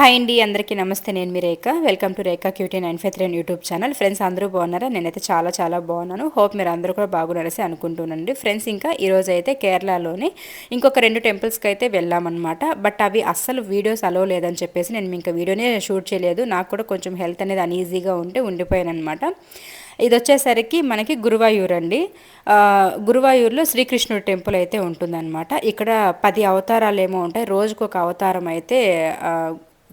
Hi అండి అందరికీ నమస్తే. నేను మీ Rekha. Welcome to Rekha cutie nine five three YouTube channel friends అందరూ బాగున్నారా? నేనైతే చాలా చాలా బాగున్నాను. హోప్ మీరు అందరూ కూడా బాగున్నారసి అనుకుంటున్నానండి. ఫ్రెండ్స్ ఇంకా ఈరోజు అయితే కేరళలోని ఇంకొక రెండు టెంపుల్స్కి అయితే వెళ్ళామన్నమాట. బట్ అవి అస్సలు వీడియోస్ అలో లేదని చెప్పేసి నేను ఇంకా వీడియోనే షూట్ చేయలేదు. నాకు కూడా కొంచెం హెల్త్ అనేది అన్ఈజీగా ఉంటే ఉండిపోయాను అనమాట ఇది వచ్చేసరికి మనకి గురువాయూర్ అండి. గురువాయూర్లో శ్రీకృష్ణుడి టెంపుల్ అయితే ఉంటుందన్నమాట. ఇక్కడ పది అవతారాలు ఏమో ఉంటాయి. రోజుకు ఒక అవతారం అయితే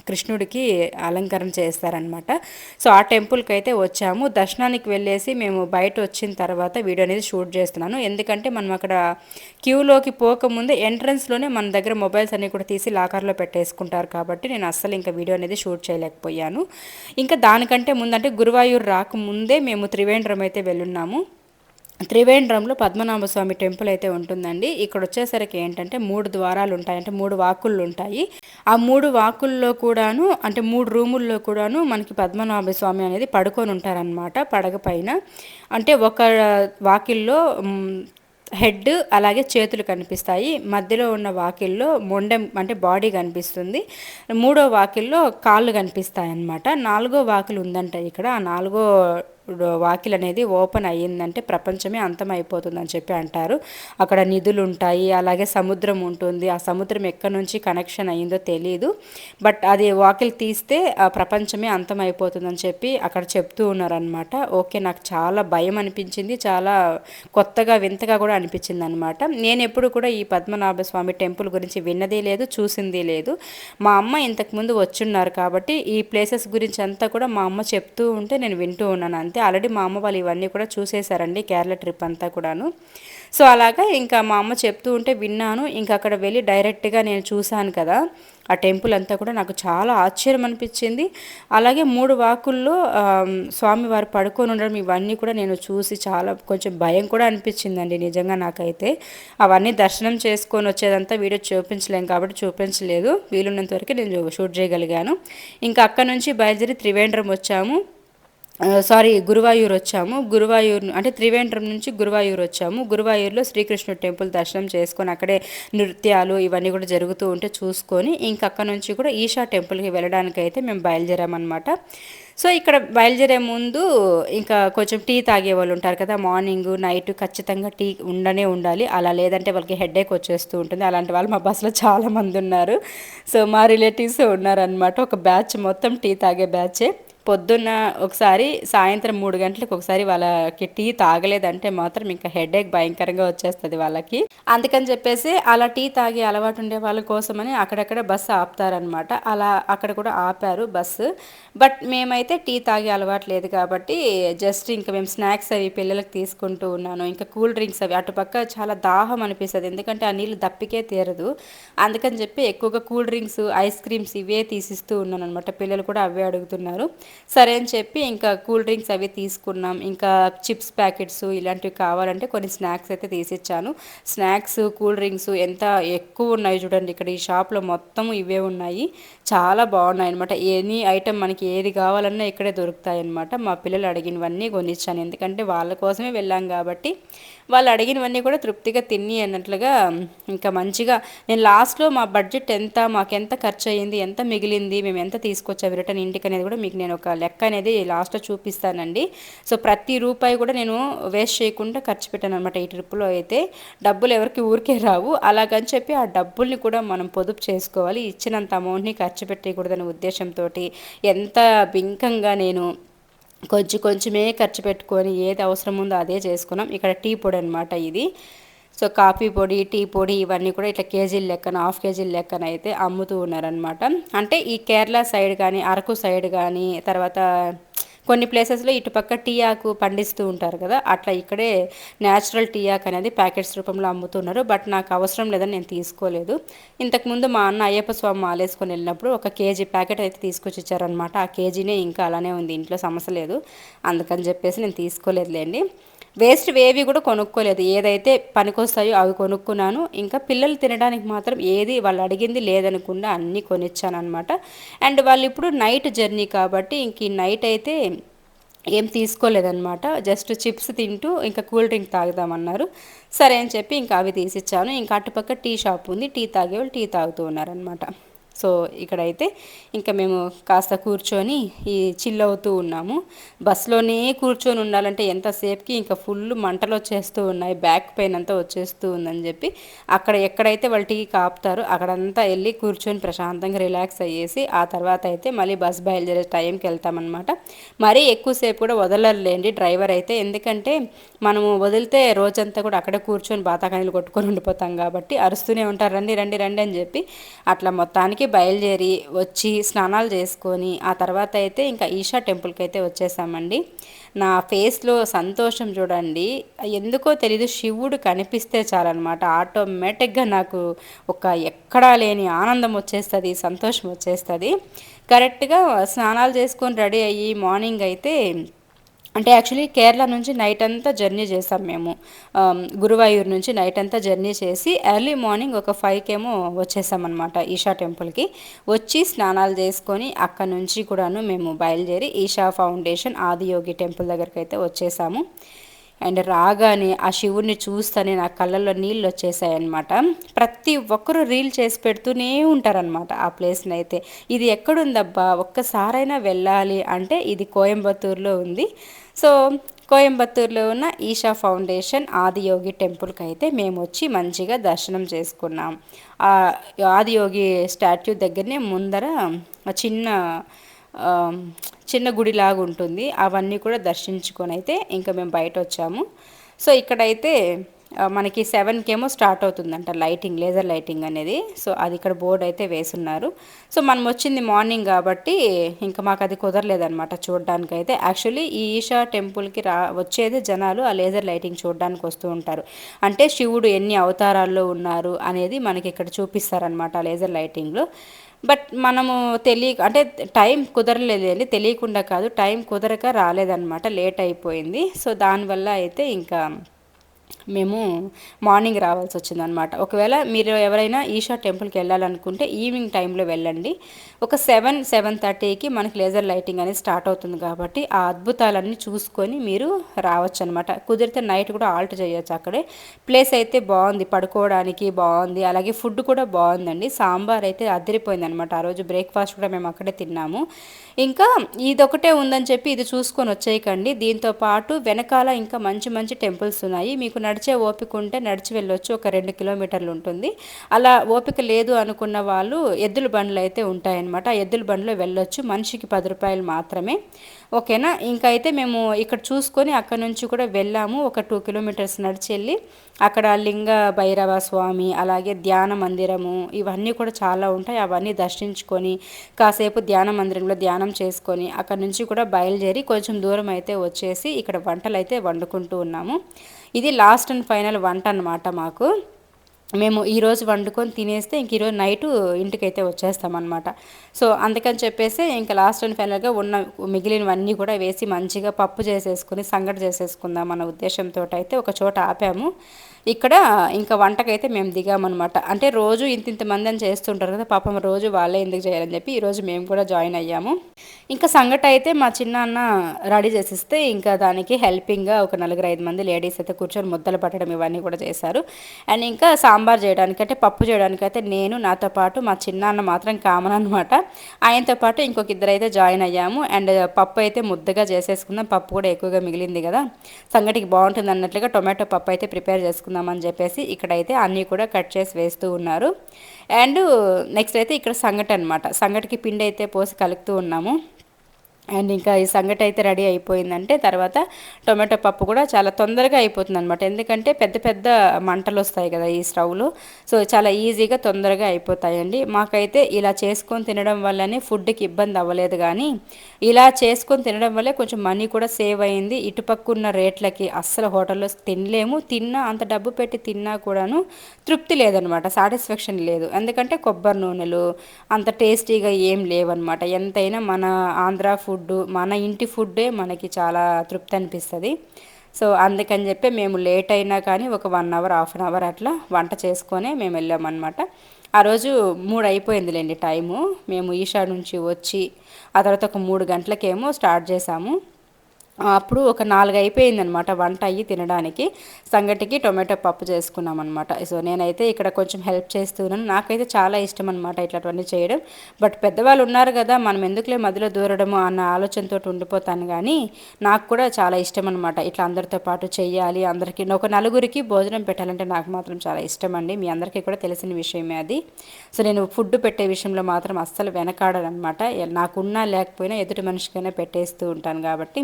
కృష్ణుడికి అలంకరణ చేస్తారనమాట సో ఆ టెంపుల్కి అయితే వచ్చాము. దర్శనానికి వెళ్ళేసి మేము బయట వచ్చిన తర్వాత వీడియో అనేది షూట్ చేస్తున్నాను. ఎందుకంటే మనం అక్కడ క్యూలోకి పోకముందే ఎంట్రన్స్లోనే మన దగ్గర మొబైల్స్ అన్నీ కూడా తీసి లాకర్లో పెట్టేసుకుంటారు కాబట్టి నేను అస్సలు ఇంకా వీడియో అనేది షూట్ చేయలేకపోయాను. ఇంకా దానికంటే ముందంటే గురువాయూరు రాకముందే మేము త్రివేంద్రం అయితే వెళ్ళున్నాము. త్రివేంద్రంలో పద్మనాభ స్వామి టెంపుల్ అయితే ఉంటుందండి. ఇక్కడ వచ్చేసరికి ఏంటంటే మూడు ద్వారాలు ఉంటాయి. అంటే మూడు వాకుళ్ళు ఉంటాయి. ఆ మూడు వాకుల్లో కూడాను అంటే మూడు రూముల్లో కూడాను మనకి పద్మనాభ స్వామి అనేది పడుకొని ఉంటారనమాట పడగ పైన. అంటే ఒక వాకిల్లో హెడ్ అలాగే చేతులు కనిపిస్తాయి. మధ్యలో ఉన్న వాకిల్లో మొండెం అంటే బాడీ కనిపిస్తుంది. మూడో వాకిల్లో కాళ్ళు కనిపిస్తాయి అన్నమాట నాలుగో వాకిలు ఉందంట ఇక్కడ. ఆ నాలుగో వాకిల్ అనేది ఓపెన్ అయ్యిందంటే ప్రపంచమే అంతమైపోతుందని చెప్పి అంటారు. అక్కడ నిధులు ఉంటాయి అలాగే సముద్రం ఉంటుంది. ఆ సముద్రం ఎక్కడి నుంచి కనెక్షన్ అయ్యిందో తెలియదు బట్ అది వాకిల్ తీస్తే ఆ ప్రపంచమే అంతమైపోతుందని చెప్పి అక్కడ చెప్తూ ఉన్నారనమాట ఓకే నాకు చాలా భయం అనిపించింది చాలా కొత్తగా వింతగా కూడా అనిపించింది అనమాట నేను ఎప్పుడు కూడా ఈ పద్మనాభ స్వామి టెంపుల్ గురించి విన్నదే లేదు చూసింది లేదు. మా అమ్మ ఇంతకుముందు వచ్చున్నారు కాబట్టి ఈ ప్లేసెస్ గురించి అంతా కూడా మా అమ్మ చెప్తూ ఉంటే నేను వింటూ ఉన్నాను అంతే. అయితే ఆల్రెడీ మా అమ్మ వాళ్ళు ఇవన్నీ కూడా చూసేశారండి కేరళ ట్రిప్ అంతా కూడాను. సో అలాగా ఇంకా మా అమ్మ చెప్తూ ఉంటే విన్నాను. ఇంకా అక్కడ వెళ్ళి డైరెక్ట్గా నేను చూశాను కదా ఆ టెంపుల్ అంతా కూడా నాకు చాలా ఆశ్చర్యం అనిపించింది. అలాగే మూడు వాకుల్లో స్వామివారు పడుకొని ఉండడం ఇవన్నీ కూడా నేను చూసి చాలా కొంచెం భయం కూడా అనిపించిందండి నిజంగా నాకైతే. అవన్నీ దర్శనం చేసుకొని వచ్చేదంతా వీడియో చూపించలేం కాబట్టి చూపించలేదు. వీలున్నంత వరకు నేను షూట్ చేయగలిగాను. ఇంకా అక్కడ నుంచి బయలుదేరి త్రివేంద్రం వచ్చాము. సారీ గురువాయూర్ వచ్చాము. గురువాయూర్ అంటే త్రివేంద్రం నుంచి గురువాయూర్ వచ్చాము. గురువాయూర్లో శ్రీకృష్ణుడు టెంపుల్ దర్శనం చేసుకొని అక్కడే నృత్యాలు ఇవన్నీ కూడా జరుగుతూ ఉంటే చూసుకొని ఇంక అక్కడ నుంచి కూడా ఈషా టెంపుల్కి వెళ్ళడానికి అయితే మేము బయలుదేరామన్నమాట. సో ఇక్కడ బయలుదేరే ముందు ఇంకా కొంచెం టీ తాగే వాళ్ళు ఉంటారు కదా మార్నింగ్ నైట్ ఖచ్చితంగా టీ ఉండనే ఉండాలి. అలా లేదంటే వాళ్ళకి హెడేక్ వచ్చేస్తూ ఉంటుంది. అలాంటి వాళ్ళు మా బస్సులో చాలామంది ఉన్నారు. సో మా రిలేటివ్స్ ఉన్నారనమాట ఒక బ్యాచ్ మొత్తం టీ తాగే బ్యాచే. పొద్దున్న ఒకసారి సాయంత్రం మూడు గంటలకు ఒకసారి వాళ్ళకి టీ తాగలేదంటే మాత్రం ఇంకా హెడేక్ భయంకరంగా వచ్చేస్తుంది వాళ్ళకి. అందుకని చెప్పేసి అలా టీ తాగే అలవాటు ఉండే వాళ్ళ కోసమని అక్కడక్కడ బస్సు ఆపుతారనమాట అలా అక్కడ కూడా ఆపారు బస్సు బట్ మేమైతే టీ తాగే అలవాటు లేదు కాబట్టి జస్ట్ ఇంకా మేము స్నాక్స్ అవి పిల్లలకు తీసుకుంటూ ఉన్నాను. ఇంకా కూల్ డ్రింక్స్ అవి అటుపక్క చాలా దాహం అనిపిస్తుంది. ఎందుకంటే ఆ నీళ్ళు దప్పికే తీరదు. అందుకని చెప్పి ఎక్కువగా కూల్ డ్రింక్స్ ఐస్ క్రీమ్స్ ఇవే తీసిస్తూ ఉన్నాను అనమాట పిల్లలు కూడా అవే అడుగుతున్నారు. సరే అని చెప్పి ఇంకా కూల్ డ్రింక్స్ అవి తీసుకున్నాం. ఇంకా చిప్స్ ప్యాకెట్స్ ఇలాంటివి కావాలంటే కొన్ని స్నాక్స్ అయితే తీసిచ్చాను. స్నాక్స్ కూల్ డ్రింక్స్ ఎంత ఎక్కువ ఉన్నాయి చూడండి. ఇక్కడ ఈ షాప్లో మొత్తం ఇవే ఉన్నాయి. చాలా బాగున్నాయి అనమాట ఎనీ ఐటెం మనకి ఏది కావాలన్నా ఇక్కడే దొరుకుతాయి అనమాట మా పిల్లలు అడిగినవన్నీ కొనిచ్చాను. ఎందుకంటే వాళ్ళ కోసమే వెళ్ళాం కాబట్టి వాళ్ళు అడిగినవన్నీ కూడా తృప్తిగా తిని అన్నట్లుగా ఇంకా మంచిగా నేను లాస్ట్లో మా బడ్జెట్ ఎంత మాకు ఎంత ఖర్చు అయ్యింది ఎంత మిగిలింది మేము ఎంత తీసుకొచ్చాము రిటర్న్ ఇంటికి అనేది కూడా మీకు నేను ఒక లెక్క అనేది లాస్ట్లో చూపిస్తానండి. సో ప్రతి రూపాయి కూడా నేను వేస్ట్ చేయకుండా ఖర్చు పెట్టాను అనమాట ఈ ట్రిప్లో అయితే. డబ్బులు ఎవరికి ఊరికే రావు. అలాగని చెప్పి ఆ డబ్బుల్ని కూడా మనం పొదుపు చేసుకోవాలి. ఇచ్చినంత అమౌంట్ని ఖర్చు పెట్టకూడదనే ఉద్దేశంతో ఎంత బింకంగా నేను కొంచెం కొంచెమే ఖర్చు పెట్టుకొని ఏది అవసరం ఉందో అదే చేసుకున్నాం. ఇక్కడ టీ పొడి అనమాట ఇది. సో కాఫీ పొడి టీ పొడి ఇవన్నీ కూడా ఇట్లా కేజీల లెక్కన హాఫ్ కేజీల లెక్కన అయితే అమ్ముతూ ఉన్నారనమాట అంటే ఈ కేరళ సైడ్ కానీ అరకు సైడ్ కానీ తర్వాత కొన్ని ప్లేసెస్లో ఇటుపక్క టీ ఆకు పండిస్తూ ఉంటారు కదా అట్లా ఇక్కడే న్యాచురల్ టీ ఆకు అనేది ప్యాకెట్స్ రూపంలో అమ్ముతున్నారు. బట్ నాకు అవసరం లేదని నేను తీసుకోలేదు. ఇంతకుముందు మా అన్న అయ్యప్ప స్వామి మాలేసుకొని వెళ్ళినప్పుడు ఒక కేజీ ప్యాకెట్ అయితే తీసుకొచ్చి ఇచ్చారనమాట ఆ కేజీనే ఇంకా అలానే ఉంది ఇంట్లో సమస్య లేదు. అందుకని చెప్పేసి నేను తీసుకోలేదులేండి. వేస్ట్ వేవి కూడా కొనుక్కోలేదు. ఏదైతే పనికొస్తాయో అవి కొనుక్కున్నాను. ఇంకా పిల్లలు తినడానికి మాత్రం ఏది వాళ్ళు అడిగింది లేదనకుండా అన్నీ కొనిచ్చాను అనమాట అండ్ వాళ్ళు ఇప్పుడు నైట్ జర్నీ కాబట్టి ఇంక నైట్ అయితే ఏం తీసుకోలేదనమాట జస్ట్ చిప్స్ తింటూ ఇంకా కూల్ డ్రింక్ తాగుదామన్నారు. సరే అని చెప్పి ఇంకా అవి తీసిచ్చాను. ఇంకా అటుపక్క టీ షాప్ ఉంది. టీ తాగేవాళ్ళు టీ తాగుతూ ఉన్నారనమాట సో ఇక్కడైతే ఇంకా మేము కాస్త కూర్చొని ఈ చిల్ అవుతూ ఉన్నాము. బస్సులోనే కూర్చొని ఉండాలంటే ఎంతసేపుకి ఇంకా ఫుల్ మంటలు వచ్చేస్తూ ఉన్నాయి బ్యాక్ పెయిన్ అంతా వచ్చేస్తూ ఉందని చెప్పి. అక్కడ ఎక్కడైతే వాళ్ళు టీ కాపుతారో అక్కడంతా వెళ్ళి కూర్చొని ప్రశాంతంగా రిలాక్స్ అయ్యేసి ఆ తర్వాత అయితే మళ్ళీ బస్ బయలుదేరే టైంకి వెళ్తామన్నమాట. మరీ ఎక్కువసేపు కూడా వదలలేండి డ్రైవర్ అయితే. ఎందుకంటే మనము వదిలితే రోజంతా కూడా అక్కడే కూర్చొని బాతాకాయలు కొట్టుకొని ఉండిపోతాం కాబట్టి అరుస్తూనే ఉంటారు రండి రండి రండి అని చెప్పి. అట్లా మొత్తానికి బయలుదేరి వచ్చి స్నానాలు చేసుకొని ఆ తర్వాత అయితే ఇంకా ఈషా టెంపుల్కి అయితే వచ్చేసామండి. నా ఫేస్లో సంతోషం చూడండి. ఎందుకో తెలీదు శివుడు కనిపిస్తే చాలన్నమాట. ఆటోమేటిక్గా నాకు ఒక ఎక్కడా లేని ఆనందం వచ్చేస్తుంది సంతోషం వచ్చేస్తుంది. కరెక్ట్గా స్నానాలు చేసుకొని రెడీ అయ్యి మార్నింగ్ అయితే అంటే యాక్చువల్లీ కేరళ నుంచి నైట్ అంతా జర్నీ చేసాం మేము. గురువాయూర్ నుంచి నైట్ అంతా జర్నీ చేసి ఎర్లీ మార్నింగ్ ఒక ఫైవ్కి ఏమో వచ్చేసామన్నమాట ఈషా టెంపుల్కి వచ్చి స్నానాలు చేసుకొని అక్కడ నుంచి కూడాను మేము బయలుదేరి ఈషా ఫౌండేషన్ ఆదియోగి టెంపుల్ దగ్గరికి అయితే వచ్చేసాము. అండ్ రాగానే ఆ శివుడిని చూస్తేనే నా కళ్ళల్లో నీళ్ళు వచ్చేసాయన్నమాట ప్రతి ఒక్కరూ రీల్ చేసి పెడుతూనే ఉంటారనమాట ఆ ప్లేస్ని అయితే. ఇది ఎక్కడుందబ్బా? ఒక్కసారైనా వెళ్ళాలి అంటే ఇది కోయంబత్తూరులో ఉంది. సో కోయంబత్తూరులో ఉన్న ఈషా ఫౌండేషన్ ఆదియోగి టెంపుల్కి అయితే మేము వచ్చి మంచిగా దర్శనం చేసుకున్నాం. ఆదియోగి స్టాట్యూ దగ్గరనే ముందర చిన్న చిన్న గుడిలాగా ఉంటుంది. అవన్నీ కూడా దర్శించుకొని అయితే ఇంకా మేము బయట వచ్చాము సో ఇక్కడైతే మనకి సెవెన్కి ఏమో స్టార్ట్ అవుతుందంట లైటింగ్ లేజర్ లైటింగ్ అనేది. సో అది ఇక్కడ బోర్డు అయితే వేసున్నారు. సో మనం వచ్చింది మార్నింగ్ కాబట్టి ఇంకా మాకు అది కుదరలేదనమాట చూడడానికి అయితే యాక్చువల్లీ ఈ ఈషా టెంపుల్కి రా వచ్చేది జనాలు ఆ లేజర్ లైటింగ్ చూడడానికి వస్తూ ఉంటారు. అంటే శివుడు ఎన్ని అవతారాల్లో ఉన్నారు అనేది మనకి ఇక్కడ చూపిస్తారనమాట ఆ లేజర్ లైటింగ్లో. బట్ మనము తెలియ అంటే టైం కుదరలేదు తెలియకుండా కాదు టైం కుదరక రాలేదన్నమాట లేట్ అయిపోయింది. సో దానివల్ల అయితే ఇంకా మేము మార్నింగ్ రావాల్సి వచ్చిందనమాట ఒకవేళ మీరు ఎవరైనా ఈషా టెంపుల్కి వెళ్ళాలనుకుంటే ఈవినింగ్ టైంలో వెళ్ళండి. ఒక సెవెన్ సెవెన్ థర్టీకి మనకి లేజర్ లైటింగ్ అనేది స్టార్ట్ అవుతుంది కాబట్టి ఆ అద్భుతాలన్నీ చూసుకొని మీరు రావచ్చు అనమాట కుదిరితే నైట్ కూడా ఆల్ట్ చేయొచ్చు అక్కడే. ప్లేస్ అయితే బాగుంది పడుకోవడానికి బాగుంది అలాగే ఫుడ్ కూడా బాగుందండి. సాంబార్ అయితే అదిరిపోయింది అనమాట ఆ రోజు బ్రేక్ఫాస్ట్ కూడా మేము అక్కడే తిన్నాము. ఇంకా ఇదొకటే ఉందని చెప్పి ఇది చూసుకొని వచ్చేయకండి. దీంతో పాటు వెనకాల ఇంకా మంచి మంచి టెంపుల్స్ ఉన్నాయి. మీకు నడి నడిచే ఓపిక ఉంటే నడిచి వెళ్ళొచ్చు. ఒక రెండు కిలోమీటర్లు ఉంటుంది. అలా ఓపిక లేదు అనుకున్న వాళ్ళు ఎద్దుల బండ్లు అయితే ఉంటాయన్నమాట. ఆ ఎద్దుల బండ్లో వెళ్ళొచ్చు. మనిషికి పది రూపాయలు మాత్రమే. ఓకేనా? ఇంకా అయితే మేము ఇక్కడ చూసుకొని అక్కడ నుంచి కూడా వెళ్ళాము. ఒక టూ కిలోమీటర్స్ నడిచి వెళ్ళి అక్కడ లింగ భైరవ స్వామి అలాగే ధ్యాన మందిరము ఇవన్నీ కూడా చాలా ఉంటాయి. అవన్నీ దర్శించుకొని కాసేపు ధ్యాన మందిరంలో ధ్యానం చేసుకొని అక్కడ నుంచి కూడా బయలుదేరి కొంచెం దూరం అయితే వచ్చేసి ఇక్కడ వంటలు అయితే వండుకుంటూ ఉన్నాము. ఇది లాస్ట్ అండ్ ఫైనల్ వంట అనమాట మాకు. మేము ఈరోజు వండుకొని తినేస్తే ఇంక ఈరోజు నైటు ఇంటికైతే వచ్చేస్తామన్నమాట సో అందుకని చెప్పేసి ఇంకా లాస్ట్ అండ్ ఫైనల్గా ఉన్న మిగిలినవన్నీ కూడా వేసి మంచిగా పప్పు చేసేసుకుని సంగటి చేసేసుకుందాం అన్న ఉద్దేశంతో అయితే ఒక చోట ఆపాము. ఇక్కడ ఇంకా వంటకైతే మేము దిగామన్నమాట. అంటే రోజు ఇంత ఇంతమంది అని చేస్తుంటారు కదా పాపం రోజు వాళ్ళే ఎందుకు చేయాలని చెప్పి ఈరోజు మేము కూడా జాయిన్ అయ్యాము. ఇంకా సంగట అయితే మా చిన్న అన్న రెడీ చేసిస్తే ఇంకా దానికి హెల్పింగ్గా ఒక నలుగురు ఐదు మంది లేడీస్ అయితే కూర్చొని ముద్దలు పట్టడం ఇవన్నీ కూడా చేశారు. అండ్ ఇంకా సాంబార్ చేయడానికి అంటే పప్పు చేయడానికి అయితే నేను నాతో పాటు మా చిన్న అన్న మాత్రం కామన్ అనమాట ఆయనతో పాటు ఇంకొక ఇద్దరు అయితే జాయిన్ అయ్యాము. అండ్ పప్పు అయితే ముద్దగా చేసేసుకుందాం పప్పు కూడా ఎక్కువగా మిగిలింది కదా సంగటికి బాగుంటుంది అన్నట్లుగా టొమాటో పప్పు అయితే ప్రిపేర్ చేసుకుందాం చేసుకుందామని చెప్పేసి ఇక్కడైతే అన్నీ కూడా కట్ చేసి వేస్తూ ఉన్నారు. అండ్ నెక్స్ట్ అయితే ఇక్కడ సంగటి అనమాట సంగటికి పిండి అయితే పోసి కలుపుతూ ఉన్నాము. అండ్ ఇంకా ఈ సంగటి అయితే రెడీ అయిపోయిందంటే తర్వాత టొమాటో పప్పు కూడా చాలా తొందరగా అయిపోతుంది అనమాట ఎందుకంటే పెద్ద పెద్ద మంటలు వస్తాయి కదా ఈ స్టవ్లో. సో చాలా ఈజీగా తొందరగా అయిపోతాయండి. మాకైతే ఇలా చేసుకొని తినడం వల్లనే ఫుడ్కి ఇబ్బంది అవ్వలేదు కానీ ఇలా చేసుకొని తినడం వల్లే కొంచెం మనీ కూడా సేవ్ అయింది. ఇటుపక్కున్న రేట్లకి అస్సలు హోటల్లో తినలేము. తిన్నా అంత డబ్బు పెట్టి తిన్నా కూడాను తృప్తి లేదనమాట సాటిస్ఫాక్షన్ లేదు. ఎందుకంటే కొబ్బరి నూనెలు అంత టేస్టీగా ఏం లేవన్నమాట. ఎంతైనా మన ఆంధ్ర ఫుడ్ ఫుడ్ మన ఇంటి ఫుడ్డే మనకి చాలా తృప్తి అనిపిస్తుంది. సో అందుకని చెప్పి మేము లేట్ అయినా కానీ ఒక one hour half an hour అట్లా వంట చేసుకొని మేము వెళ్ళామన్నమాట. ఆ రోజు మూడు అయిపోయిందిలేండి టైము. మేము ఈషా నుంచి వచ్చి ఆ తర్వాత ఒక మూడు గంటలకేమో స్టార్ట్ చేసాము. అప్పుడు ఒక నాలుగు అయిపోయింది అనమాట వంట అయ్యి తినడానికి. సంగటికి టొమాటో పప్పు చేసుకున్నాం అనమాట సో నేనైతే ఇక్కడ కొంచెం హెల్ప్ చేస్తున్నాను. నాకైతే చాలా ఇష్టం అనమాట ఇట్లాంటివన్నీ చేయడం. బట్ పెద్దవాళ్ళు ఉన్నారు కదా మనం ఎందుకులే మధ్యలో దూరడము అన్న ఆలోచనతో ఉండిపోతాను కానీ నాకు కూడా చాలా ఇష్టం అనమాట ఇట్లా అందరితో పాటు చేయాలి అందరికీ ఒక నలుగురికి భోజనం పెట్టాలంటే నాకు మాత్రం చాలా ఇష్టం అండి మీ అందరికీ కూడా తెలిసిన విషయమే అది. సో నేను ఫుడ్ పెట్టే విషయంలో మాత్రం అస్సలు వెనకాడనమాట నాకున్నా లేకపోయినా ఎదుటి మనిషికైనా పెట్టేస్తూ ఉంటాను కాబట్టి.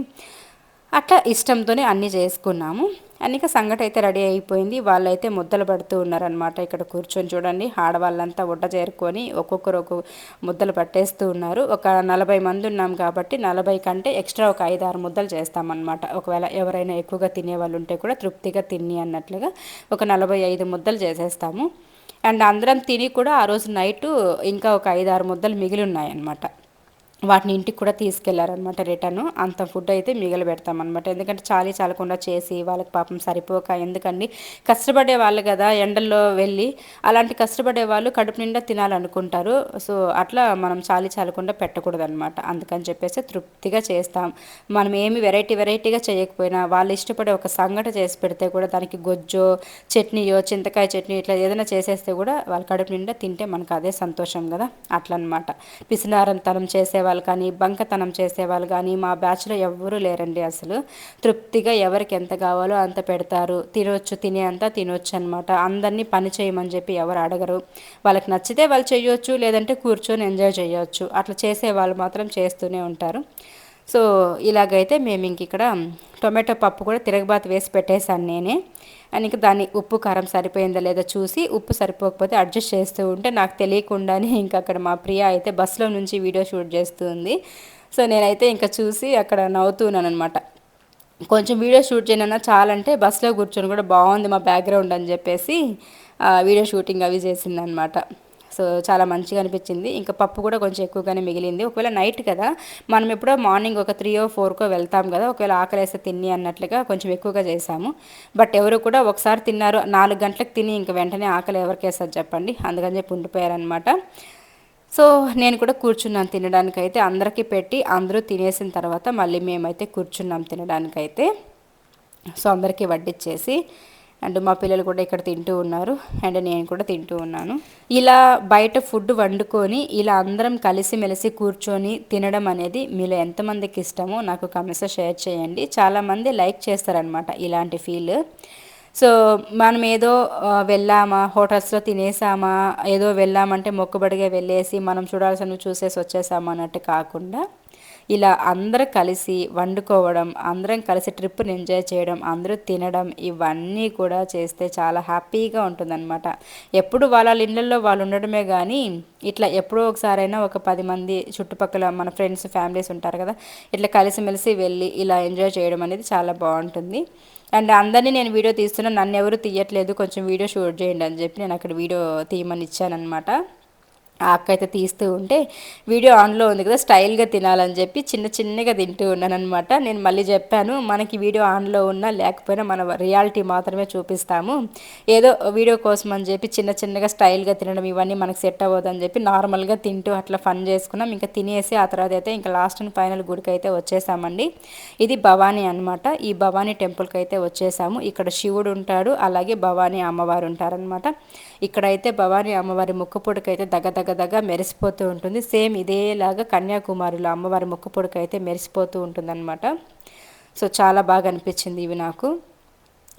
అట్లా ఇష్టంతోనే అన్నీ చేసుకున్నాము. అన్నిక సంగటి అయితే రెడీ అయిపోయింది. వాళ్ళైతే ముద్దలు పడుతూ ఉన్నారనమాట ఇక్కడ కూర్చొని చూడండి. ఆడవాళ్ళంతా ఉడ్డ చేరుకొని ఒక్కొక్కరు ఒక్కొక్క ముద్దలు పట్టేస్తూ ఉన్నారు. ఒక నలభై మంది ఉన్నాం కాబట్టి నలభై కంటే ఎక్స్ట్రా ఒక ఐదు ఆరు ముద్దలు చేస్తామన్నమాట. ఒకవేళ ఎవరైనా ఎక్కువగా తినే వాళ్ళు ఉంటే కూడా తృప్తిగా తిని అన్నట్లుగా ఒక నలభై ఐదు ముద్దలు చేసేస్తాము. అండ్ అందరం తిని కూడా ఆ రోజు నైటు ఇంకా ఒక ఐదు ఆరు ముద్దలు మిగిలి ఉన్నాయన్నమాట. వాటిని ఇంటికి కూడా తీసుకెళ్ళారనమాట రిటర్న్. అంత ఫుడ్ అయితే మిగిలి పెడతామన్నమాట ఎందుకంటే చాలీ చాలకుండా చేసి వాళ్ళకి పాపం సరిపోక ఎందుకండి? కష్టపడే వాళ్ళు కదా ఎండల్లో వెళ్ళి. అలాంటి కష్టపడే వాళ్ళు కడుపు నిండా తినాలనుకుంటారు. సో అట్లా మనం చాలీ చాలకుండా పెట్టకూడదు అనమాట అందుకని చెప్పేసి తృప్తిగా చేస్తాం. మనం ఏమి వెరైటీ వెరైటీగా చేయకపోయినా వాళ్ళు ఇష్టపడే ఒక సంగట చేసి పెడితే కూడా దానికి గొజ్జో చట్నీయో చింతకాయ చట్నీ ఇట్లా ఏదైనా చేసేస్తే కూడా వాళ్ళ కడుపు నిండా తింటే మనకు అదే సంతోషం కదా? అట్లా అనమాట పిసినారంతనం చేసేవాళ్ళు చేసేవాళ్ళు కానీ బంకతనం చేసేవాళ్ళు కానీ మా బ్యాచ్లో ఎవ్వరూ లేరండి అసలు. తృప్తిగా ఎవరికి ఎంత కావాలో అంత పెడతారు. తినొచ్చు తినే అంతా తినొచ్చు అనమాట అందరినీ పని చేయమని చెప్పి ఎవరు అడగరు. వాళ్ళకి నచ్చితే వాళ్ళు చేయొచ్చు లేదంటే కూర్చొని ఎంజాయ్ చేయొచ్చు. అట్లా చేసే వాళ్ళు మాత్రం చేస్తూనే ఉంటారు. సో ఇలాగైతే మేము ఇంక ఇక్కడ టొమాటో పప్పు కూడా తిరగబాతు వేసి పెట్టేశాను నేనే. అండ్ ఇంకా దాన్ని ఉప్పు కారం సరిపోయిందా లేదా చూసి ఉప్పు సరిపోకపోతే అడ్జస్ట్ చేస్తూ ఉంటే నాకు తెలియకుండానే ఇంకా అక్కడ మా ప్రియ అయితే బస్సులో నుంచి వీడియో షూట్ చేస్తుంది సో నేనైతే ఇంకా చూసి అక్కడ నవ్వుతున్నాను అనమాట కొంచెం వీడియో షూట్ చేయనన్నా చాలంటే బస్సులో కూర్చొని కూడా బాగుంది మా బ్యాక్గ్రౌండ్ అని చెప్పేసి వీడియో షూటింగ్ అవి చేసిందనమాట సో చాలా మంచిగా అనిపించింది. ఇంకా పప్పు కూడా కొంచెం ఎక్కువగానే మిగిలింది. ఒకవేళ నైట్ కదా మనం ఎప్పుడో మార్నింగ్ ఒక త్రీ ఓ ఫోర్కో వెళ్తాం కదా ఒకవేళ ఆకలేస్తే తిని అన్నట్లుగా కొంచెం ఎక్కువగా చేసాము బట్ ఎవరు కూడా ఒకసారి తిన్నారు నాలుగు గంటలకు తిని ఇంకా వెంటనే ఆకలి ఎవరికేస్తారు చెప్పండి. అందుకని చెప్పి ఉండిపోయారనమాట సో నేను కూడా కూర్చున్నాను తినడానికైతే అందరికీ పెట్టి అందరూ తినేసిన తర్వాత మళ్ళీ మేమైతే కూర్చున్నాం తినడానికైతే. సో అందరికీ వడ్డిచ్చేసి అండ్ మా పిల్లలు కూడా ఇక్కడ తింటూ ఉన్నారు అండ్ నేను కూడా తింటూ ఉన్నాను. ఇలా బయట ఫుడ్ వండుకొని ఇలా అందరం కలిసిమెలిసి కూర్చొని తినడం అనేది మీలో ఎంతమందికి ఇష్టమో నాకు కమెంట్స్ షేర్ చేయండి. చాలామంది లైక్ చేస్తారనమాట ఇలాంటి ఫీల్. సో మనం ఏదో వెళ్ళామా హోటల్స్లో తినేసామా ఏదో వెళ్ళామంటే మొక్కుబడిగా వెళ్ళేసి మనం చూడాల్సినవి చూసేసి వచ్చేసామా అన్నట్టు కాకుండా ఇలా అందరూ కలిసి వండుకోవడం అందరం కలిసి ట్రిప్ని ఎంజాయ్ చేయడం అందరూ తినడం ఇవన్నీ కూడా చేస్తే చాలా హ్యాపీగా ఉంటుందన్నమాట. ఎప్పుడు వాళ్ళ ఇళ్ళల్లో వాళ్ళు ఉండడమే కానీ ఇట్లా ఎప్పుడో ఒకసారైనా ఒక పది మంది చుట్టుపక్కల మన ఫ్రెండ్స్ ఫ్యామిలీస్ ఉంటారు కదా ఇట్లా కలిసిమెలిసి వెళ్ళి ఇలా ఎంజాయ్ చేయడం అనేది చాలా బాగుంటుంది. అండ్ అందరినీ నేను వీడియో తీస్తున్నా నన్ను ఎవరు తీయట్లేదు కొంచెం వీడియో షూట్ చేయండి అని చెప్పి నేను అక్కడ వీడియో తీయమని ఇచ్చానమాట ఆ అక్క అయితే తీస్తూ ఉంటే వీడియో ఆన్లో ఉంది కదా స్టైల్గా తినాలని చెప్పి చిన్న చిన్నగా తింటూ ఉన్నాను అనమాట నేను మళ్ళీ చెప్పాను మనకి వీడియో ఆన్లో ఉన్నా లేకపోయినా మన రియాలిటీ మాత్రమే చూపిస్తాము. ఏదో వీడియో కోసం అని చెప్పి చిన్న చిన్నగా స్టైల్గా తినడం ఇవన్నీ మనకు సెట్ అవ్వదని చెప్పి నార్మల్గా తింటూ అట్లా ఫన్ చేసుకున్నాం. ఇంకా తినేసి ఆ తర్వాత అయితే ఇంకా లాస్ట్ అండ్ ఫైనల్ గుడికి అయితే వచ్చేసామండి. ఇది భవానీ అనమాట ఈ భవానీ టెంపుల్కి అయితే వచ్చేసాము. ఇక్కడ శివుడు ఉంటాడు అలాగే భవానీ అమ్మవారు ఉంటారనమాట ఇక్కడైతే భవానీ అమ్మవారి ముక్కుపొడికైతే దగ్గ దగ్గ దగ్గ మెరిసిపోతూ ఉంటుంది. సేమ్ ఇదేలాగా కన్యాకుమారిలో అమ్మవారి ముక్కుపొడికి అయితే మెరిసిపోతూ ఉంటుందన్నమాట. సో చాలా బాగా అనిపించింది ఇవి నాకు.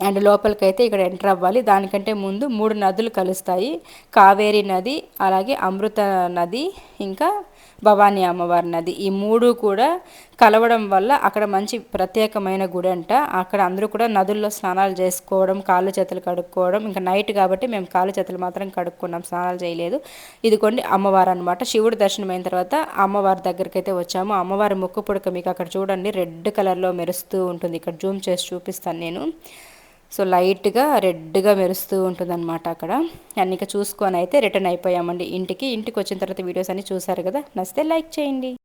అండ్ లోపలికైతే ఇక్కడ ఎంటర్ అవ్వాలి. దానికంటే ముందు మూడు నదులు కలుస్తాయి. కావేరి నది అలాగే అమృత నది ఇంకా భవానీ అమ్మవారి నది. ఈ మూడు కూడా కలవడం వల్ల అక్కడ మంచి ప్రత్యేకమైన గుడి అంట. అక్కడ అందరూ కూడా నదుల్లో స్నానాలు చేసుకోవడం కాళ్ళు చేతులు కడుక్కోవడం ఇంకా నైట్ కాబట్టి మేము కాళ్ళు చేతులు మాత్రం కడుక్కున్నాం స్నానాలు చేయలేదు. ఇదిగోండి అమ్మవారు అనమాట శివుడు దర్శనం అయిన తర్వాత అమ్మవారి దగ్గరికి అయితే వచ్చాము. అమ్మవారి ముక్కు పుడక మీకు అక్కడ చూడండి. రెడ్ కలర్లో మెరుస్తూ ఉంటుంది. ఇక్కడ జూమ్ చేసి చూపిస్తాను నేను. సో లైట్గా రెడ్గా మెరుస్తూ ఉంటుందన్నమాట అక్కడ. అన్నీ చూసుకొని అయితే రిటర్న్ అయిపోయామండి ఇంటికి. ఇంటికి వచ్చిన తర్వాత వీడియోస్ అన్నీ చూసారు కదా? నచ్చితే లైక్ చేయండి.